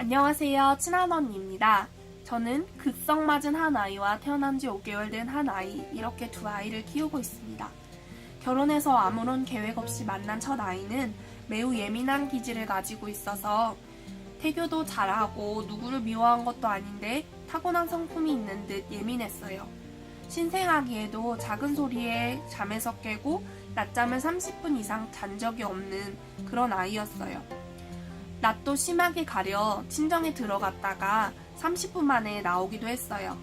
안녕하세요. 친한 언니입니다. 저는 극성 맞은 한 아이와 태어난 지 5개월 된 한 아이, 이렇게 두 아이를 키우고 있습니다. 결혼해서 아무런 계획 없이 만난 첫 아이는 매우 예민한 기질을 가지고 있어서 태교도 잘하고 누구를 미워한 것도 아닌데 타고난 성품이 있는 듯 예민했어요. 신생아기에도 작은 소리에 잠에서 깨고 낮잠을 30분 이상 잔 적이 없는 그런 아이였어요. 낮도 심하게 가려 친정에 들어갔다가 30분 만에 나오기도 했어요.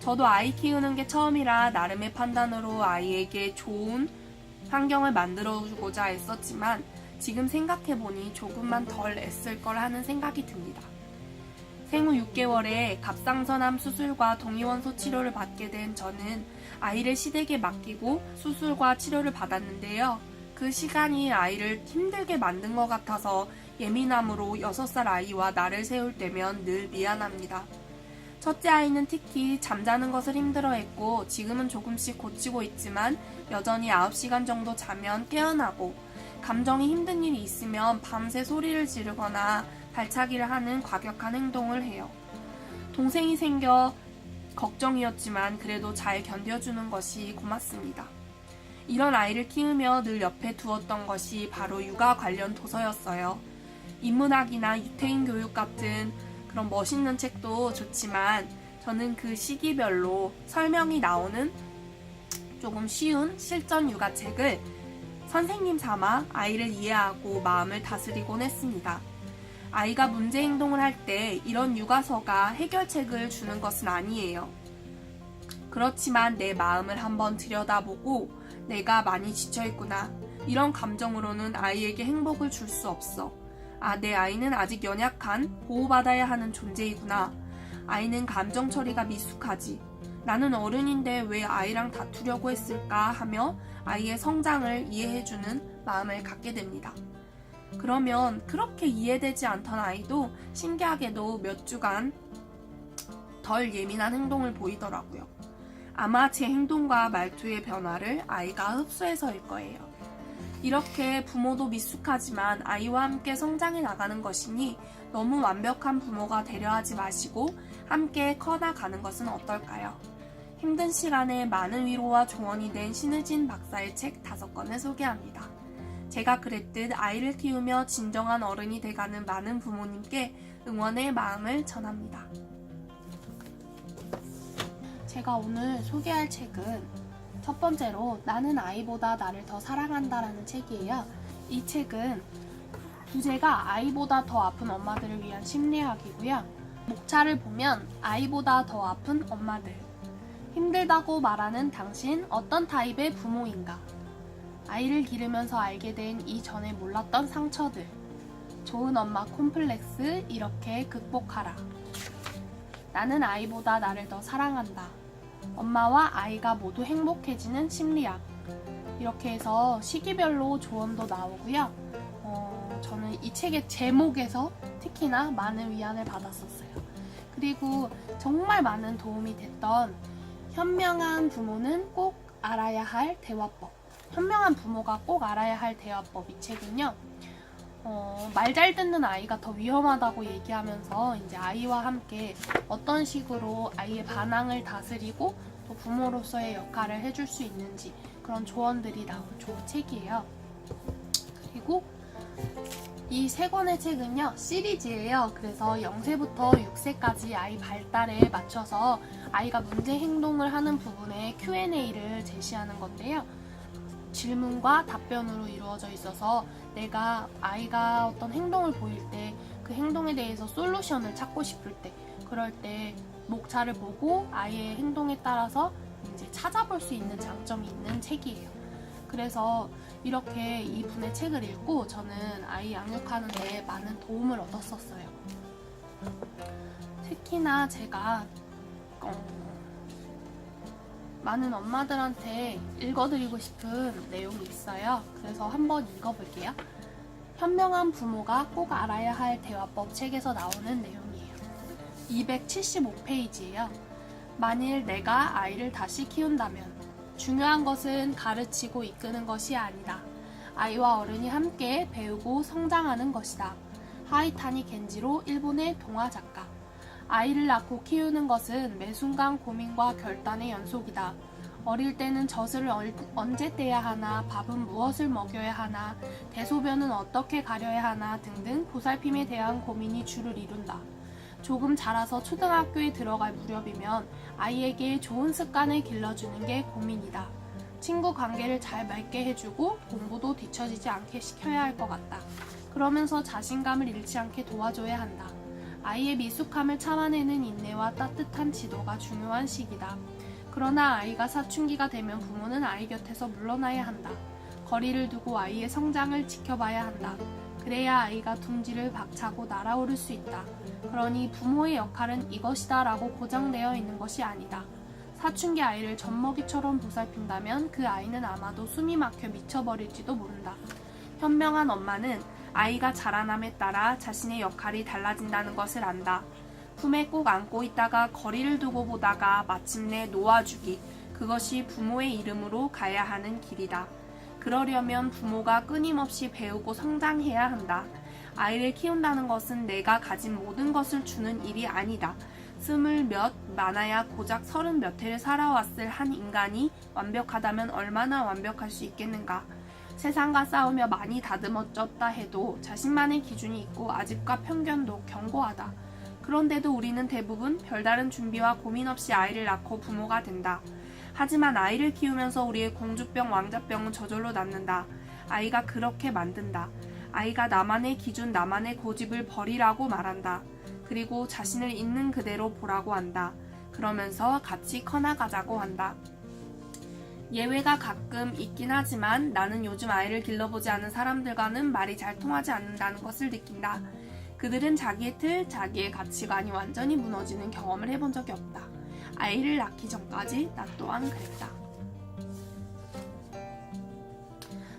저도 아이 키우는 게 처음이라 나름의 판단으로 아이에게 좋은 환경을 만들어주고자 애썼지만 지금 생각해보니 조금만 덜 애쓸 걸 하는 생각이 듭니다. 생후 6개월에 갑상선암 수술과 동위원소 치료를 받게 된 저는 아이를 시댁에 맡기고 수술과 치료를 받았는데요. 그 시간이 아이를 힘들게 만든 것 같아서 예민함으로 6살 아이와 나를 세울 때면 늘 미안합니다. 첫째 아이는 특히 잠자는 것을 힘들어했고 지금은 조금씩 고치고 있지만 여전히 9시간 정도 자면 깨어나고 감정이 힘든 일이 있으면 밤새 소리를 지르거나 발차기를 하는 과격한 행동을 해요. 동생이 생겨 걱정이었지만 그래도 잘 견뎌주는 것이 고맙습니다. 이런 아이를 키우며 늘 옆에 두었던 것이 바로 육아 관련 도서였어요. 인문학이나 유태인 교육 같은 그런 멋있는 책도 좋지만 저는 그 시기별로 설명이 나오는 조금 쉬운 실전 육아책을 선생님 삼아 아이를 이해하고 마음을 다스리곤 했습니다. 아이가 문제 행동을 할 때 이런 육아서가 해결책을 주는 것은 아니에요. 그렇지만 내 마음을 한번 들여다보고 내가 많이 지쳐있구나. 이런 감정으로는 아이에게 행복을 줄 수 없어. 아, 내 아이는 아직 연약한 보호받아야 하는 존재이구나. 아이는 감정 처리가 미숙하지. 나는 어른인데 왜 아이랑 다투려고 했을까 하며 아이의 성장을 이해해주는 마음을 갖게 됩니다. 그러면 그렇게 이해되지 않던 아이도 신기하게도 몇 주간 덜 예민한 행동을 보이더라고요. 아마 제 행동과 말투의 변화를 아이가 흡수해서일 거예요. 이렇게 부모도 미숙하지만 아이와 함께 성장해 나가는 것이니 너무 완벽한 부모가 되려 하지 마시고 함께 커나가는 것은 어떨까요? 힘든 시간에 많은 위로와 조언이 된 신의진 박사의 책 다섯 권을 소개합니다. 제가 그랬듯 아이를 키우며 진정한 어른이 돼가는 많은 부모님께 응원의 마음을 전합니다. 제가 오늘 소개할 책은 첫 번째로 나는 아이보다 나를 더 사랑한다라는 책이에요. 이 책은 주제가 아이보다 더 아픈 엄마들을 위한 심리학이고요. 목차를 보면 아이보다 더 아픈 엄마들. 힘들다고 말하는 당신 어떤 타입의 부모인가? 아이를 기르면서 알게 된 이전에 몰랐던 상처들. 좋은 엄마 콤플렉스 이렇게 극복하라. 나는 아이보다 나를 더 사랑한다. 엄마와 아이가 모두 행복해지는 심리학. 이렇게 해서 시기별로 조언도 나오고요. 어, 저는 이 책의 제목에서 특히나 많은 위안을 받았었어요. 그리고 정말 많은 도움이 됐던 현명한 부모는 꼭 알아야 할 대화법. 현명한 부모가 꼭 알아야 할 대화법 이 책은요. 어, 말 잘 듣는 아이가 더 위험하다고 얘기하면서 이제 아이와 함께 어떤 식으로 아이의 반항을 다스리고 또 부모로서의 역할을 해줄 수 있는지 그런 조언들이 나온 좋은 책이에요. 그리고 이 세 권의 책은요 시리즈예요. 그래서 0세부터 6세까지 아이 발달에 맞춰서 아이가 문제 행동을 하는 부분에 Q&A를 제시하는 건데요. 질문과 답변으로 이루어져 있어서 내가 아이가 어떤 행동을 보일 때 그 행동에 대해서 솔루션을 찾고 싶을 때 그럴 때 목차를 보고 아이의 행동에 따라서 이제 찾아볼 수 있는 장점이 있는 책이에요. 그래서 이렇게 이 분의 책을 읽고 저는 아이 양육하는데 많은 도움을 얻었었어요. 특히나 제가 어, 많은 엄마들한테 읽어드리고 싶은 내용이 있어요. 그래서 한번 읽어볼게요. 현명한 부모가 꼭 알아야 할 대화법 책에서 나오는 내용이에요. 275페이지예요. 만일 내가 아이를 다시 키운다면 중요한 것은 가르치고 이끄는 것이 아니다. 아이와 어른이 함께 배우고 성장하는 것이다. 하이타니 겐지로 일본의 동화 작가. 아이를 낳고 키우는 것은 매 순간 고민과 결단의 연속이다. 어릴 때는 젖을 얼- 언제 떼야 하나, 밥은 무엇을 먹여야 하나, 대소변은 어떻게 가려야 하나 등등 보살핌에 대한 고민이 주를 이룬다. 조금 자라서 초등학교에 들어갈 무렵이면 아이에게 좋은 습관을 길러주는 게 고민이다. 친구 관계를 잘 맺게 해주고 공부도 뒤처지지 않게 시켜야 할 것 같다. 그러면서 자신감을 잃지 않게 도와줘야 한다. 아이의 미숙함을 참아내는 인내와 따뜻한 지도가 중요한 시기다. 그러나 아이가 사춘기가 되면 부모는 아이 곁에서 물러나야 한다. 거리를 두고 아이의 성장을 지켜봐야 한다. 그래야 아이가 둥지를 박차고 날아오를 수 있다. 그러니 부모의 역할은 이것이다 라고 고정되어 있는 것이 아니다. 사춘기 아이를 젖먹이처럼 보살핀다면 그 아이는 아마도 숨이 막혀 미쳐버릴지도 모른다. 현명한 엄마는 아이가 자라남에 따라 자신의 역할이 달라진다는 것을 안다. 품에 꼭 안고 있다가 거리를 두고 보다가 마침내 놓아주기. 그것이 부모의 이름으로 가야 하는 길이다. 그러려면 부모가 끊임없이 배우고 성장해야 한다. 아이를 키운다는 것은 내가 가진 모든 것을 주는 일이 아니다. 스물 몇, 많아야 고작 서른 몇 해를 살아왔을 한 인간이 완벽하다면 얼마나 완벽할 수 있겠는가. 세상과 싸우며 많이 다듬어졌다 해도 자신만의 기준이 있고 아집과 편견도 견고하다. 그런데도 우리는 대부분 별다른 준비와 고민 없이 아이를 낳고 부모가 된다. 하지만 아이를 키우면서 우리의 공주병, 왕자병은 저절로 낫는다. 아이가 그렇게 만든다. 아이가 나만의 기준, 나만의 고집을 버리라고 말한다. 그리고 자신을 있는 그대로 보라고 한다. 그러면서 같이 커나가자고 한다. 예외가 가끔 있긴 하지만 나는 요즘 아이를 길러보지 않은 사람들과는 말이 잘 통하지 않는다는 것을 느낀다. 그들은 자기의 틀, 자기의 가치관이 완전히 무너지는 경험을 해본 적이 없다. 아이를 낳기 전까지 나 또한 그랬다.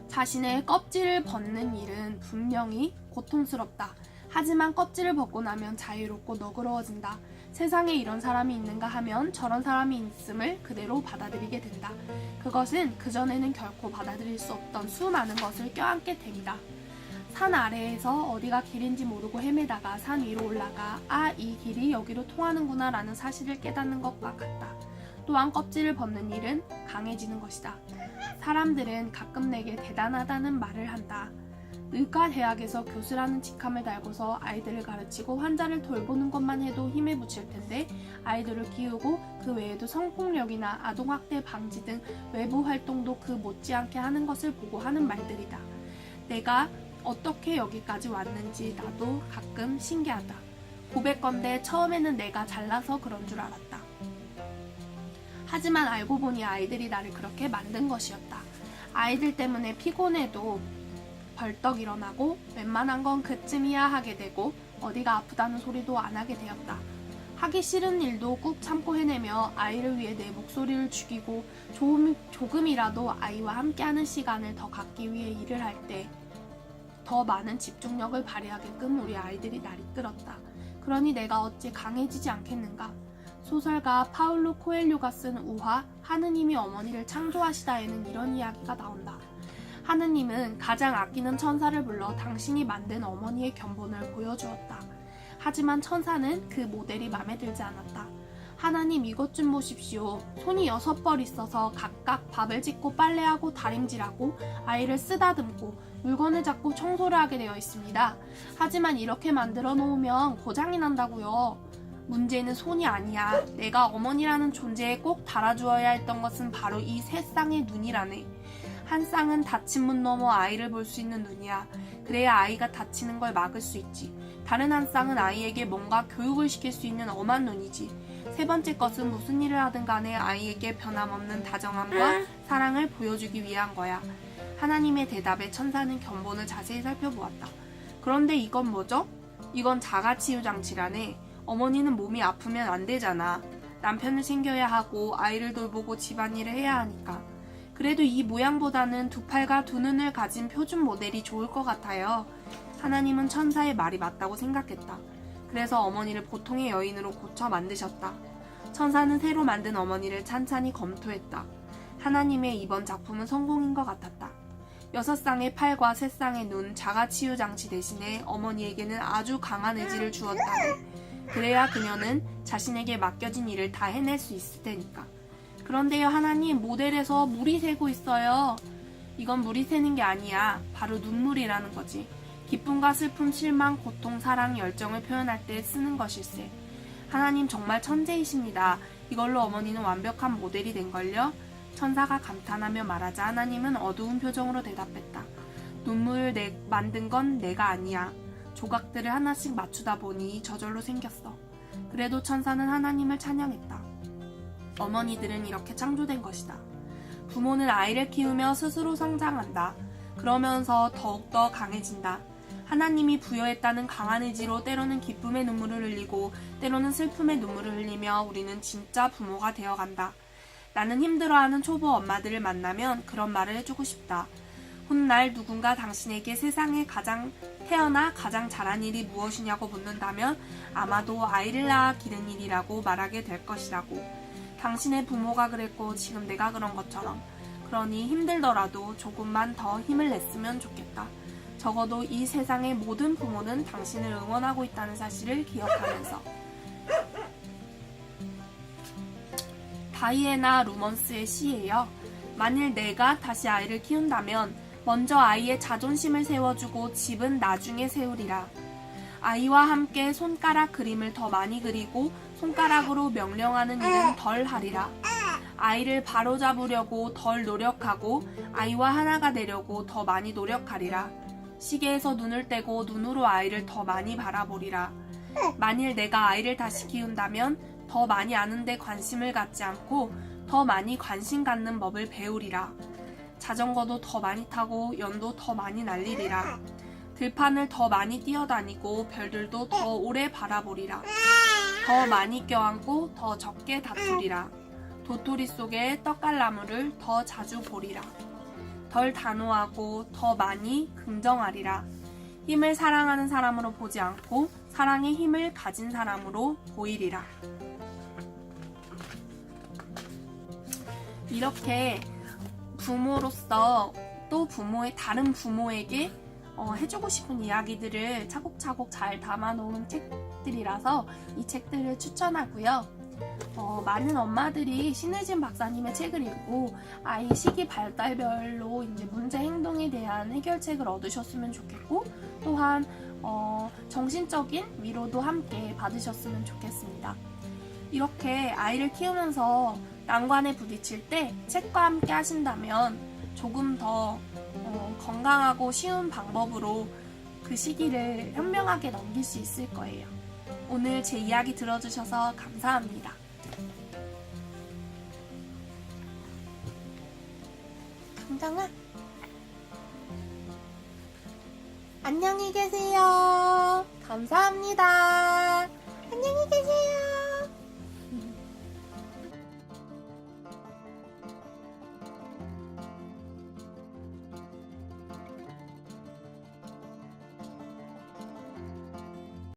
자신의 껍질을 벗는 일은 분명히 고통스럽다. 하지만 껍질을 벗고 나면 자유롭고 너그러워진다. 세상에 이런 사람이 있는가 하면 저런 사람이 있음을 그대로 받아들이게 된다. 그것은 그전에는 결코 받아들일 수 없던 수많은 것을 껴안게 됩니다. 산 아래에서 어디가 길인지 모르고 헤매다가 산 위로 올라가 아, 이 길이 여기로 통하는구나 라는 사실을 깨닫는 것과 같다. 또한 껍질을 벗는 일은 강해지는 것이다. 사람들은 가끔 내게 대단하다는 말을 한다. 의과 대학에서 교수라는 직함을 달고서 아이들을 가르치고 환자를 돌보는 것만 해도 힘에 부칠 텐데 아이들을 키우고 그 외에도 성폭력이나 아동학대 방지 등 외부 활동도 그 못지않게 하는 것을 보고 하는 말들이다. 내가 어떻게 여기까지 왔는지 나도 가끔 신기하다. 고백건데 처음에는 내가 잘나서 그런 줄 알았다. 하지만 알고 보니 아이들이 나를 그렇게 만든 것이었다. 아이들 때문에 피곤해도 벌떡 일어나고 웬만한 건 그쯤이야 하게 되고 어디가 아프다는 소리도 안 하게 되었다. 하기 싫은 일도 꾹 참고 해내며 아이를 위해 내 목소리를 죽이고 조금, 조금이라도 아이와 함께하는 시간을 더 갖기 위해 일을 할 때 더 많은 집중력을 발휘하게끔 우리 아이들이 날 이끌었다. 그러니 내가 어찌 강해지지 않겠는가? 소설가 파울로 코엘료가 쓴 우화 하느님이 어머니를 창조하시다에는 이런 이야기가 나온다. 하느님은 가장 아끼는 천사를 불러 당신이 만든 어머니의 견본을 보여주었다. 하지만 천사는 그 모델이 마음에 들지 않았다. 하나님 이것 좀 보십시오. 손이 여섯 벌 있어서 각각 밥을 짓고 빨래하고 다림질하고 아이를 쓰다듬고 물건을 잡고 청소를 하게 되어 있습니다. 하지만 이렇게 만들어 놓으면 고장이 난다고요. 문제는 손이 아니야. 내가 어머니라는 존재에 꼭 달아주어야 했던 것은 바로 이세 쌍의 눈이라네. 한 쌍은 닫힌 문 너머 아이를 볼 수 있는 눈이야. 그래야 아이가 다치는 걸 막을 수 있지. 다른 한 쌍은 아이에게 뭔가 교육을 시킬 수 있는 엄한 눈이지. 세 번째 것은 무슨 일을 하든 간에 아이에게 변함없는 다정함과 사랑을 보여주기 위한 거야. 하나님의 대답에 천사는 견본을 자세히 살펴보았다. 그런데 이건 뭐죠? 이건 자가치유 장치라네. 어머니는 몸이 아프면 안 되잖아. 남편을 챙겨야 하고 아이를 돌보고 집안일을 해야 하니까. 그래도 이 모양보다는 두 팔과 두 눈을 가진 표준 모델이 좋을 것 같아요. 하나님은 천사의 말이 맞다고 생각했다. 그래서 어머니를 보통의 여인으로 고쳐 만드셨다. 천사는 새로 만든 어머니를 찬찬히 검토했다. 하나님의 이번 작품은 성공인 것 같았다. 여섯 쌍의 팔과 세 쌍의 눈, 자가 치유 장치 대신에 어머니에게는 아주 강한 의지를 주었다네. 그래야 그녀는 자신에게 맡겨진 일을 다 해낼 수 있을 테니까. 그런데요, 하나님, 모델에서 물이 새고 있어요. 이건 물이 새는 게 아니야. 바로 눈물이라는 거지. 기쁨과 슬픔, 실망, 고통, 사랑, 열정을 표현할 때 쓰는 것일세. 하나님 정말 천재이십니다. 이걸로 어머니는 완벽한 모델이 된걸요? 천사가 감탄하며 말하자 하나님은 어두운 표정으로 대답했다. 눈물을 내, 만든 건 내가 아니야. 조각들을 하나씩 맞추다 보니 저절로 생겼어. 그래도 천사는 하나님을 찬양했다. 어머니들은 이렇게 창조된 것이다. 부모는 아이를 키우며 스스로 성장한다. 그러면서 더욱더 강해진다. 하나님이 부여했다는 강한 의지로 때로는 기쁨의 눈물을 흘리고 때로는 슬픔의 눈물을 흘리며 우리는 진짜 부모가 되어간다. 나는 힘들어하는 초보 엄마들을 만나면 그런 말을 해주고 싶다. 훗날 누군가 당신에게 세상에 가장 태어나 가장 잘한 일이 무엇이냐고 묻는다면 아마도 아이를 낳아 기른 일이라고 말하게 될 것이라고. 당신의 부모가 그랬고 지금 내가 그런 것처럼. 그러니 힘들더라도 조금만 더 힘을 냈으면 좋겠다. 적어도 이 세상의 모든 부모는 당신을 응원하고 있다는 사실을 기억하면서. 다이애나 루먼스의 시예요. 만일 내가 다시 아이를 키운다면 먼저 아이의 자존심을 세워주고 집은 나중에 세우리라. 아이와 함께 손가락 그림을 더 많이 그리고 손가락으로 명령하는 일은 덜 하리라. 아이를 바로잡으려고 덜 노력하고 아이와 하나가 되려고 더 많이 노력하리라. 시계에서 눈을 떼고 눈으로 아이를 더 많이 바라보리라. 만일 내가 아이를 다시 키운다면 더 많이 아는데 관심을 갖지 않고 더 많이 관심 갖는 법을 배우리라. 자전거도 더 많이 타고 연도 더 많이 날리리라. 들판을 더 많이 뛰어다니고 별들도 더 오래 바라보리라. 더 많이 껴안고 더 적게 다투리라. 도토리 속에 떡갈나무를 더 자주 보리라. 덜 단호하고 더 많이 긍정하리라. 힘을 사랑하는 사람으로 보지 않고 사랑의 힘을 가진 사람으로 보이리라. 이렇게 부모로서 또 부모의 다른 부모에게 어, 해주고 싶은 이야기들을 차곡차곡 잘 담아놓은 책들이라서 이 책들을 추천하고요. 어, 많은 엄마들이 신혜진 박사님의 책을 읽고 아이 시기 발달별로 이제 문제 행동에 대한 해결책을 얻으셨으면 좋겠고 또한 어, 정신적인 위로도 함께 받으셨으면 좋겠습니다. 이렇게 아이를 키우면서 난관에 부딪힐 때 책과 함께 하신다면 조금 더 어, 건강하고 쉬운 방법으로 그 시기를 현명하게 넘길 수 있을 거예요. 오늘 제 이야기 들어주셔서 감사합니다. 강정아, 안녕히 계세요. 감사합니다. 안녕히 계세요.